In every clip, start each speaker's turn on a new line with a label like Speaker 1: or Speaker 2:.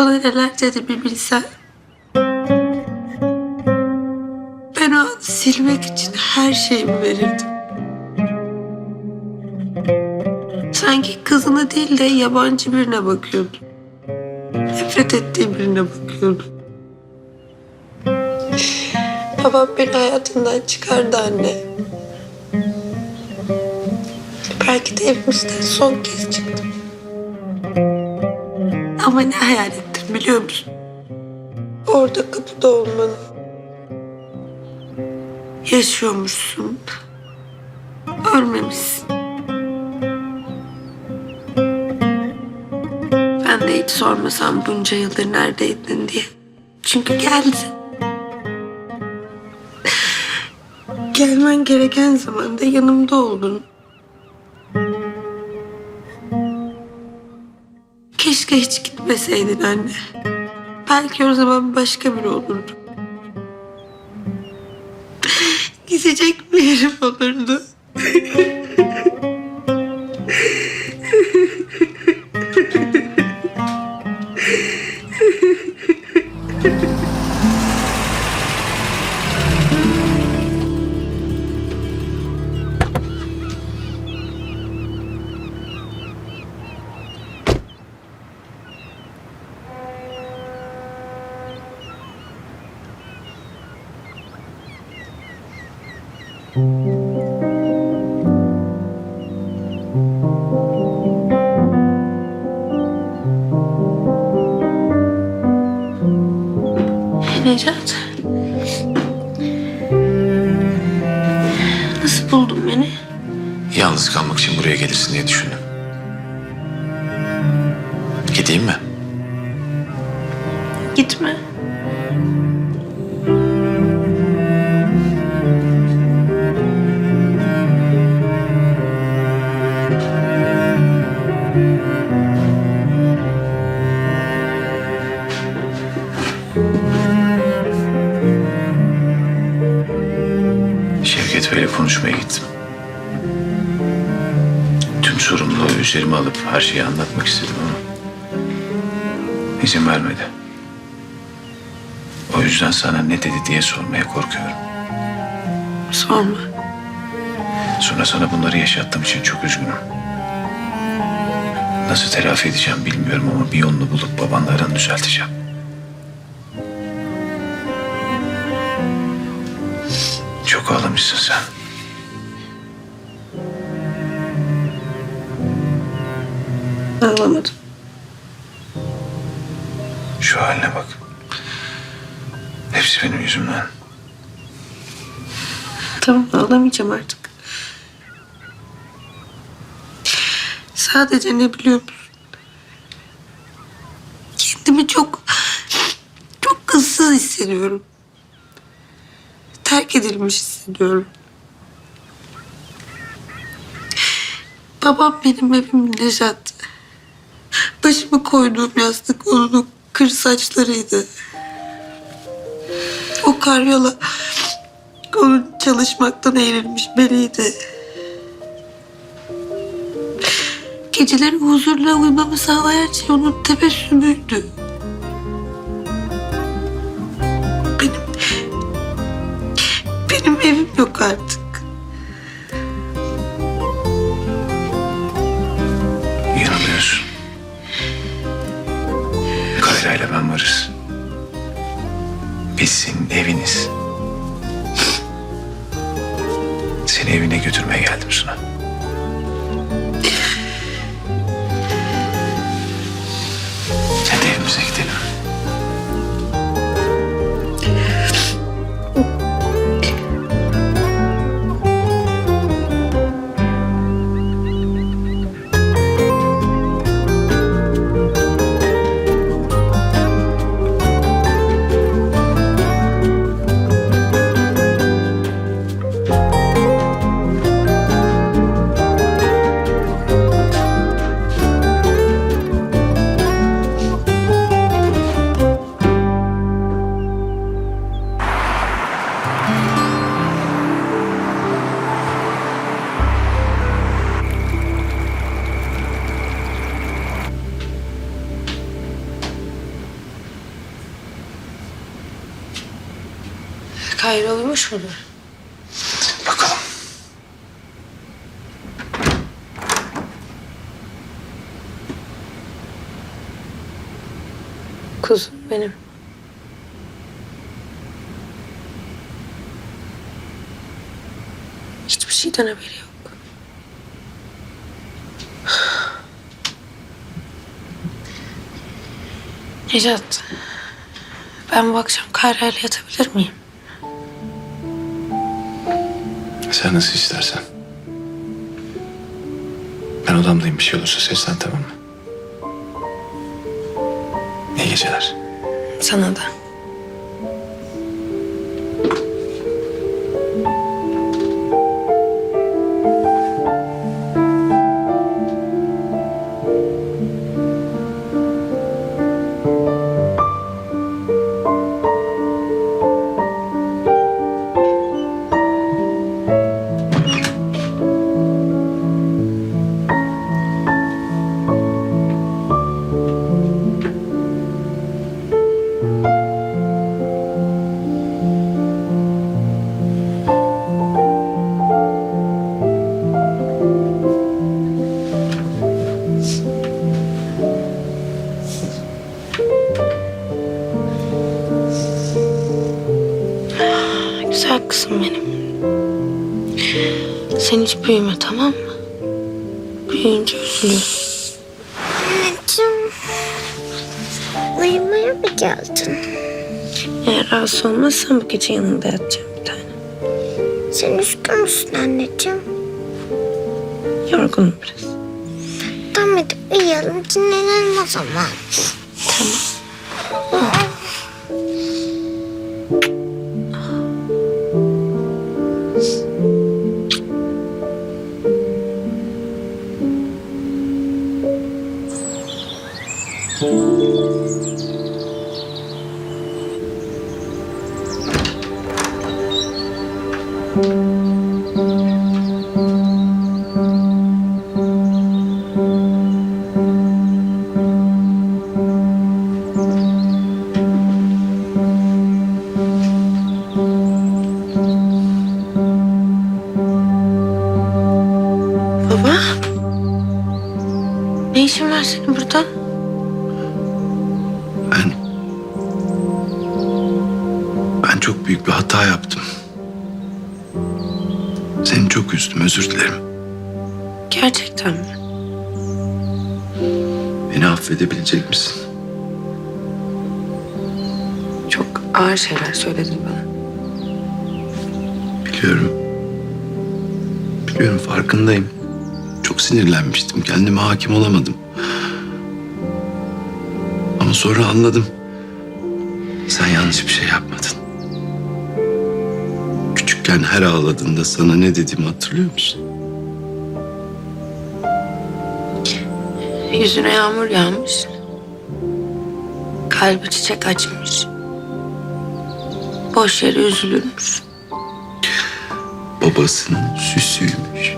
Speaker 1: Bana neler dedi bir bilsen. Ben o anı silmek için her şeyimi verirdim. Sanki kızına değil de yabancı birine bakıyordum. Nefret ettiği birine bakıyordum. Babam beni hayatından çıkardı anne. Belki de evimizden son kez çıktım. Ama ne hayal ettim biliyor musun? Orada kapıda olmanı. Yaşıyormuşsun. Ölmemişsin. Ben de hiç sormasam bunca yıldır neredeydin diye. Çünkü geldin. Gelmen gereken zamanda yanımda oldun. Keşke hiç gitmeseydin anne. Belki o zaman başka biri olurdu. Gidecek bir yerim olurdu. Necat.
Speaker 2: Konuşmaya gittim. Tüm sorumluluğu üzerime alıp her şeyi anlatmak istedim ama izin vermedi. O yüzden sana ne dedi diye sormaya korkuyorum.
Speaker 1: Sorma.
Speaker 2: Sonra sana bunları yaşattığım için çok üzgünüm. Nasıl telafi edeceğim bilmiyorum ama bir yolunu bulup babanla aranı düzelteceğim. Çok ağlamışsın sen.
Speaker 1: Ağlamadım.
Speaker 2: Şu haline bak. Hepsi benim yüzümden.
Speaker 1: Tamam ağlamayacağım artık. Sadece ne biliyor musun? Kendimi çok çok ıssız hissediyorum. Terk edilmiş hissediyorum. Babam benim evim Nejat. Başımı koyduğum yastık onun kır saçlarıydı. O karyola onun çalışmaktan eğrilmiş beliydi. Geceleri huzurla uyumamı sağlayan şey onun tebessümüydü. Benim... Benim evim yok artık.
Speaker 2: Seni evine götürmeye geldim Suna.
Speaker 1: Uymuş mudur?
Speaker 3: Bakalım.
Speaker 1: Kuzum benim. Hiçbir şeyden haberi yok. Necat, ben bu akşam Kayra ile yatabilir miyim?
Speaker 3: Sen nasıl istersen. Ben odamdayım bir şey olursa seslen tamam mı? İyi geceler.
Speaker 1: Sana da. Olmazsan bu gece yanında yatacağım bir tane.
Speaker 4: Sen üzgün müsün anneciğim?
Speaker 1: Yorgunum biraz.
Speaker 4: Tamam hadi uyuyalım dinlenelim o zaman.
Speaker 1: Baba. Burada?
Speaker 3: Ben... Ben çok büyük bir hata yaptım. Seni çok üzdüm özür dilerim.
Speaker 1: Gerçekten mi?
Speaker 3: Beni affedebilecek misin?
Speaker 1: Çok ağır şeyler söyledin bana.
Speaker 3: Biliyorum. Biliyorum farkındayım. Çok sinirlenmiştim. Kendime hakim olamadım. Sonra anladım. Sen yanlış bir şey yapmadın. Küçükken her ağladığında sana ne dediğimi hatırlıyor musun?
Speaker 1: Yüzüne yağmur yağmış. Kalbi çiçek açmış. Boş yere üzülürmüş.
Speaker 3: Babasının süsüymüş.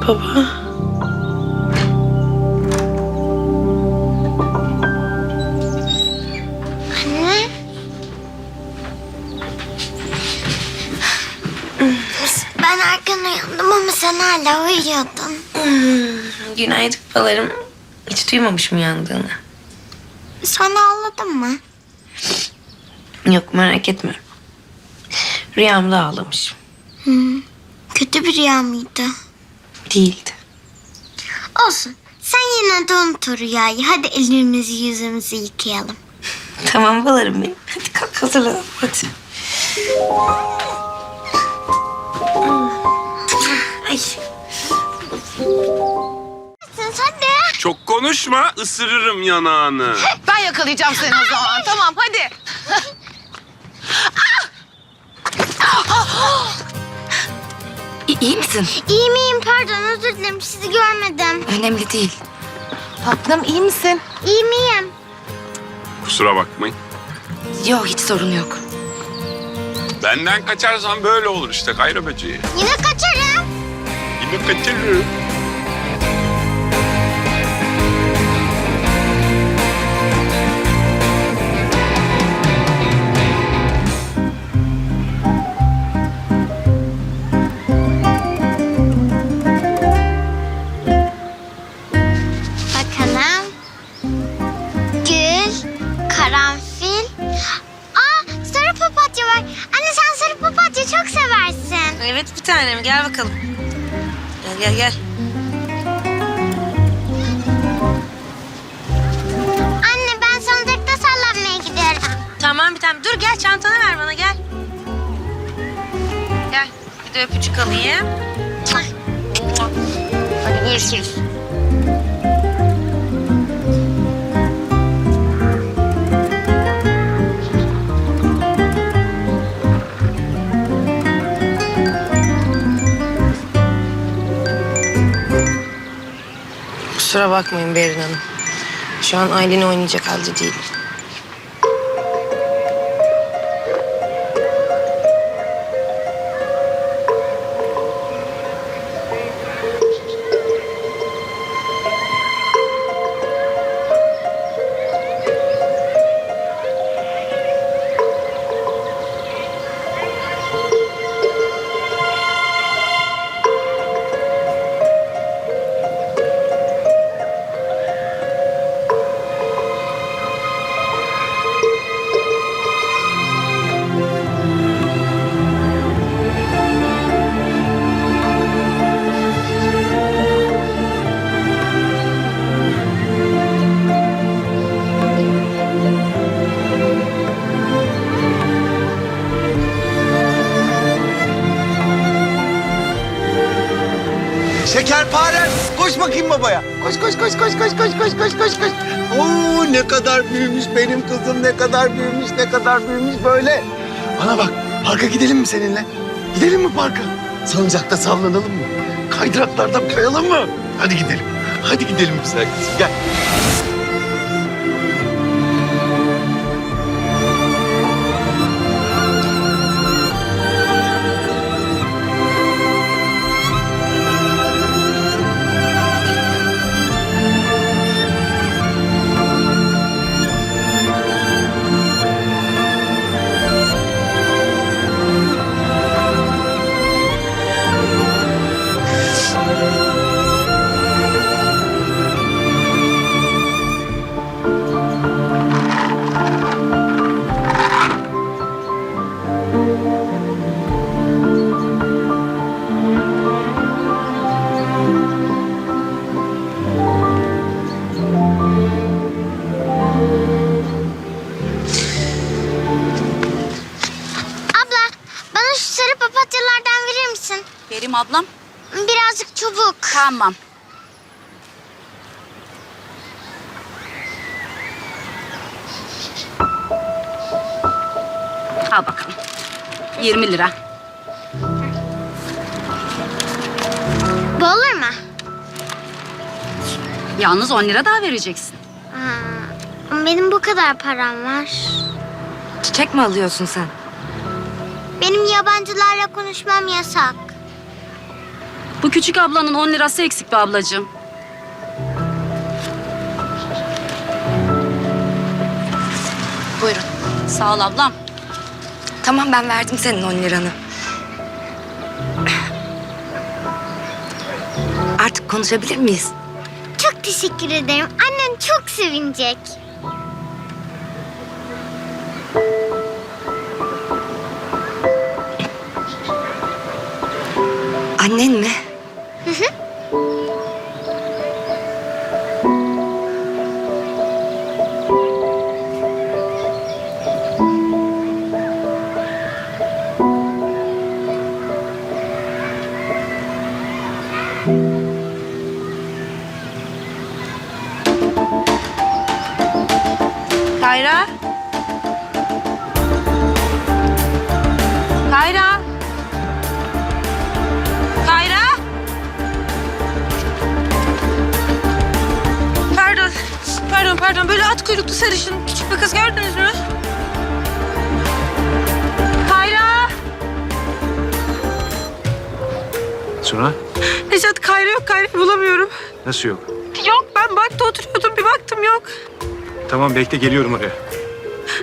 Speaker 1: Baba.
Speaker 4: Anne. Ben erken uyandım ama sen hala uyuyordun.
Speaker 1: Günaydın balarım. Hiç duymamışım uyandığını.
Speaker 4: Sonra ağladın mı?
Speaker 1: Yok merak etme. Rüyamda ağlamışım.
Speaker 4: Kötü bir rüya mıydı?
Speaker 1: Değildi.
Speaker 4: Olsun. Sen yine de unut o rüyayı. Hadi ellerimizi yüzümüzü yıkayalım.
Speaker 1: Tamam balarım benim. Hadi kalk hazırlanalım hadi. Ay.
Speaker 4: Sen.
Speaker 5: Çok konuşma, ısırırım yanağını.
Speaker 6: Ben yakalayacağım seni o zaman. tamam hadi. İyi misin?
Speaker 4: İyi miyim pardon özür dilerim sizi görmedim.
Speaker 6: Önemli değil.
Speaker 7: Tatlım iyi misin?
Speaker 4: İyi miyim?
Speaker 5: Kusura bakmayın.
Speaker 6: Yok hiç sorun yok.
Speaker 5: Benden kaçarsan böyle olur işte Kayra böceği.
Speaker 4: Yine kaçarım.
Speaker 5: Yine kaçırırım.
Speaker 1: Gel gel.
Speaker 4: Anne ben salıncakta sallanmaya gidiyorum.
Speaker 1: Tamam bir tanem. Dur gel çantanı ver bana gel. Gel bir de öpücük alayım. Hadi görüşürüz.
Speaker 8: Kusura bakmayın Berin Hanım. Şu an Aylin'i oynayacak halde değilim.
Speaker 9: koş koş koş koş koş koş koş koş. Oo ne kadar büyümüş benim kızım ne kadar büyümüş ne kadar büyümüş böyle. Bana bak parka gidelim mi seninle? Gidelim mi parka? Salıncakta sallanalım mı? Kaydıraklarda kayalım mı? Hadi gidelim. Hadi gidelim güzel kızım gel.
Speaker 7: Tamam. Al bakalım. 20 lira.
Speaker 4: Bu olur mu?
Speaker 7: Yalnız 10 lira daha vereceksin.
Speaker 4: Aa, benim bu kadar param var.
Speaker 6: Çiçek mi alıyorsun sen?
Speaker 4: Benim yabancılarla konuşmam yasak.
Speaker 7: Bu küçük ablanın 10 lirası eksik be ablacığım.
Speaker 6: Buyurun.
Speaker 7: Sağ ol ablam.
Speaker 6: Tamam ben verdim senin 10 liranı. Artık konuşabilir miyiz?
Speaker 4: Çok teşekkür ederim. Annem çok sevinecek.
Speaker 6: Annen mi?
Speaker 10: At kuyruklu sarışın küçük bir kız gördünüz mü? Kayra!
Speaker 11: Suna
Speaker 10: Necat Kayra yok. Kayra'yı bulamıyorum.
Speaker 11: nasıl yok?
Speaker 10: Yok ben bankta oturuyordum. Bir baktım yok.
Speaker 11: Tamam bekle geliyorum oraya.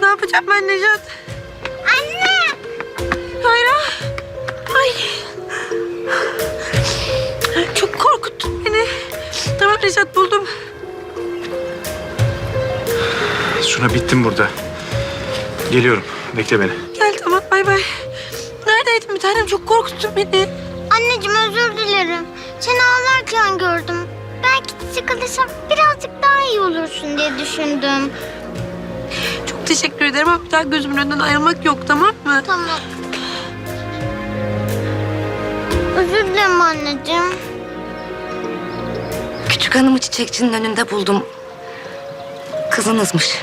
Speaker 10: Ne yapacağım ben Necat? Anne! Kayra! Ay! Çok korkuttun beni. Tamam Necat buldum.
Speaker 11: Suna bittim burada. Geliyorum. Bekle beni.
Speaker 10: Gel tamam bay bay. Neredeydin bir tanem? Çok korkuttun beni.
Speaker 4: Anneciğim özür dilerim. Seni ağlarken gördüm. Belki sıkılırsam birazcık daha iyi olursun diye düşündüm.
Speaker 10: Çok teşekkür ederim ama bir daha gözümün önünden ayrılmak yok tamam mı?
Speaker 4: Tamam. Özür dilerim anneciğim.
Speaker 6: Küçük hanımı çiçekçinin önünde buldum. Kızınızmış.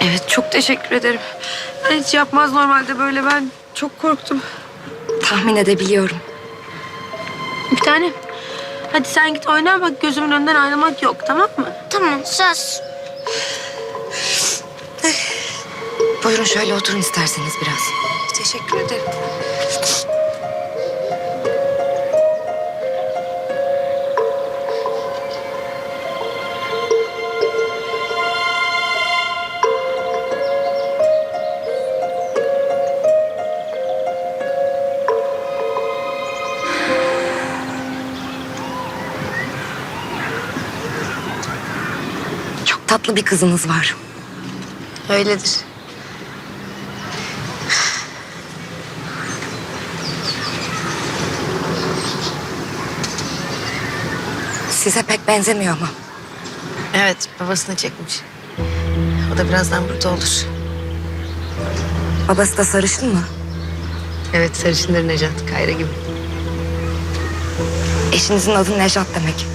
Speaker 10: Evet çok teşekkür ederim. Ben hiç yapmaz normalde böyle ben çok korktum.
Speaker 6: Tahmin edebiliyorum.
Speaker 10: Bir tane. Hadi sen git oyna bak gözümün önünden ayrılmak yok tamam mı?
Speaker 4: Tamam söz.
Speaker 6: Buyurun şöyle oturun isterseniz biraz.
Speaker 10: Teşekkür ederim.
Speaker 6: Tatlı bir kızınız var.
Speaker 1: Öyledir.
Speaker 6: Size pek benzemiyor ama.
Speaker 1: Evet babasını çekmiş. O da birazdan burada olur.
Speaker 6: Babası da sarışın mı?
Speaker 1: Evet sarışındır Necat. Kayra gibi.
Speaker 6: Eşinizin adı Nejat demek.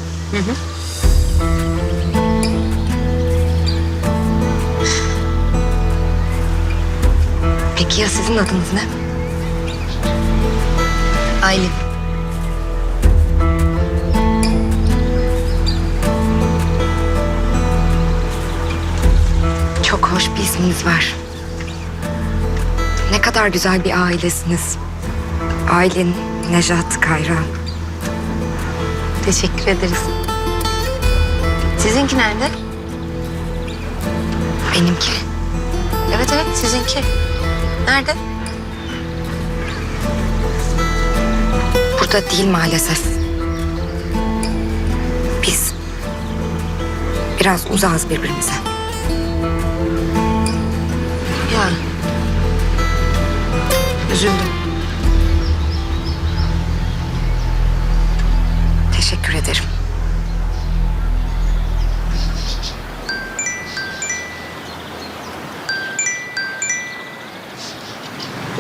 Speaker 6: Peki ya sizin adınız ne?
Speaker 1: Aylin.
Speaker 6: Çok hoş bir isminiz var. Ne kadar güzel bir ailesiniz. Aylin, Nejat, Kayra.
Speaker 1: Teşekkür ederiz. Sizinki nerede?
Speaker 6: Benimki.
Speaker 1: Evet evet sizinki. Nerede?
Speaker 6: Burada değil maalesef. Biz biraz uzağız birbirimize.
Speaker 1: Ya. Üzüldüm.
Speaker 6: Teşekkür ederim.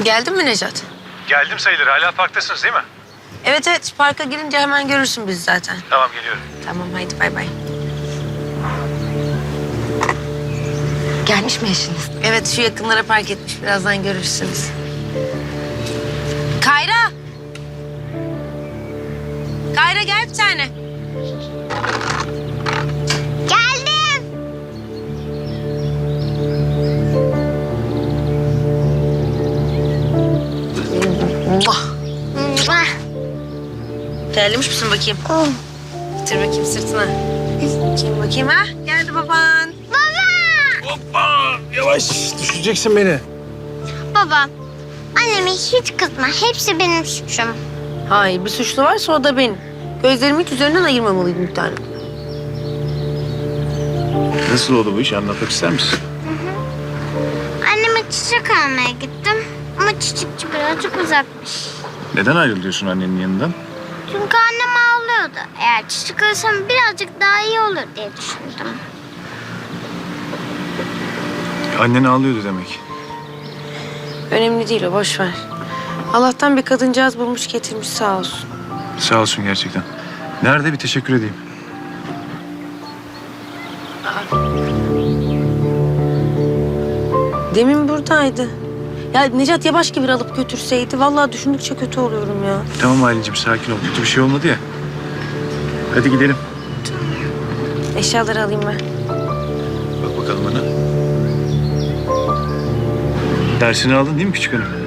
Speaker 1: Geldin mi Necat?
Speaker 11: Geldim sayılır. Hala parktasınız değil mi?
Speaker 1: Evet evet parka girince hemen görürsün bizi zaten.
Speaker 11: Tamam geliyorum.
Speaker 1: Tamam haydi bay bay.
Speaker 6: Gelmiş mi eşiniz?
Speaker 1: Evet şu yakınlara park etmiş birazdan görürsünüz. Kayra! Kayra gel bir tane. Terlemiş misin bakayım? Getir bakayım sırtına. Kim bakayım ha? Geldi baban.
Speaker 11: Hoppa! Yavaş düşeceksin beni.
Speaker 4: Baba, anneme hiç kızma. Hepsi benim suçum.
Speaker 1: Hayır bir suçlu varsa o da benim. Gözlerimi hiç üzerinden ayırmamalıydım bir tane.
Speaker 11: Nasıl oldu bu iş? Anlatmak ister misin?
Speaker 4: Anneme çiçek almaya gittim. Ama çiçekçi birazcık uzakmış.
Speaker 11: Neden ayrılıyorsun annenin yanından?
Speaker 4: Çünkü annem ağlıyordu. Eğer çiçek alırsam birazcık daha iyi olur diye düşündüm.
Speaker 11: Annen ağlıyordu demek.
Speaker 1: Önemli değil o boş ver. Allah'tan bir kadıncağız bulmuş getirmiş sağ olsun.
Speaker 11: Sağ olsun gerçekten. Nerede bir teşekkür edeyim.
Speaker 1: Demin buradaydı. Ya Necat ya başka bir alıp götürseydi. Vallahi düşündükçe kötü oluyorum ya.
Speaker 11: Tamam Aylin'cim sakin ol. Kötü bir şey olmadı ya. Hadi gidelim.
Speaker 1: Eşyaları alayım ben.
Speaker 11: bakalım bana. Dersini aldın değil mi küçük hanım?